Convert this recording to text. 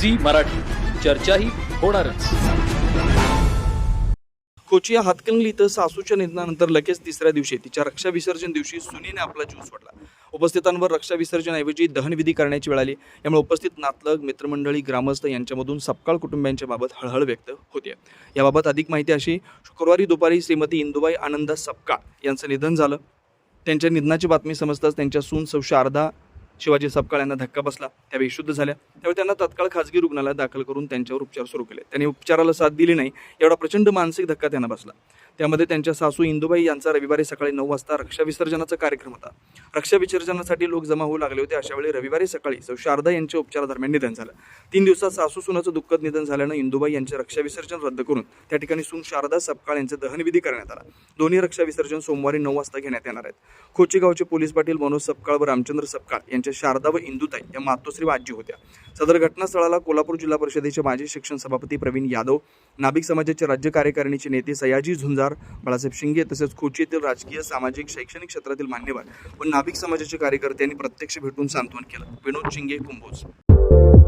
Zee Marathi. चर्चाही होणारच. कोचिया या इथं सासूच्या निधनानंतर लगेच तिसऱ्या दिवशी तिच्या रक्षा विसर्जन दिवशी सुनीने आपला जीव सोडला. उपस्थितांवर रक्षा विसर्जनऐवजी दहनविधी करण्याची वेळ आली. यामुळे उपस्थित नातलग मित्रमंडळी ग्रामस्थ यांच्यामधून सपकाळ कुटुंबियांच्या बाबत हळहळ व्यक्त होते याबाबत अधिक माहिती अशी शुक्रवारी दुपारी श्रीमती इंदुबाई आनंदा सपकाळ यांचं निधन झालं. त्यांच्या निधनाची बातमी समजताच त्यांच्या सून सौ शारदा शिवाजी सपकाळ यांना धक्का बसला त्यावेळी शुद्ध झाल्या. त्यावेळी त्यांना तत्काळ खाजगी रुग्णालयात दाखल करून त्यांच्यावर उपचार सुरू केले. त्यांनी उपचाराला साथ दिली नाही एवढा प्रचंड मानसिक धक्का त्यांना बसला. त्यामध्ये त्यांच्या सासू इंदुबाई यांचा रविवारी सकाळी नऊ वाजता रक्षा विसर्जनाचा कार्यक्रम होता. रक्षा विसर्जनासाठी लोक जमा होऊ लागले होते अशा वेळी रविवारी सकाळी सौ शारदा यांच्या उपचारादरम्यान निधन झालं. तीन दिवसात सासू सुनाचं दुःखद निधन झाल्यानं इंदुबाई यांचे रक्षा विसर्जन रद्द करून त्या ठिकाणी सून शारदा सपकाळ यांचे दहनविधी करण्यात आला. दोन्ही रक्षा विसर्जन सोमवारी नऊ वाजता घेण्यात येणार आहेत. खोचेगावचे पोलीस पाटील मनोज सपकाळ व रामचंद्र सपकाळ यांच्या शारदा व इंदुताई या मातोश्री आजी होत्या. सदर घटनास्थळाला कोल्हापूर जिल्हा परिषदेचे माजी शिक्षण सभापती प्रवीण यादव नाभिक समाजाचे राज्य कार्यकारिणीचे नेते सयाजी झुंजार बाळासाहेब शिंगे तसेच खोची येथील राजकीय सामाजिक शैक्षणिक क्षेत्रातील मान्यवर व नाभिक समाजाचे कार्यकर्त्यांनी प्रत्यक्ष भेटून सांत्वन केलं. विनोद शिंगे कुंभोज.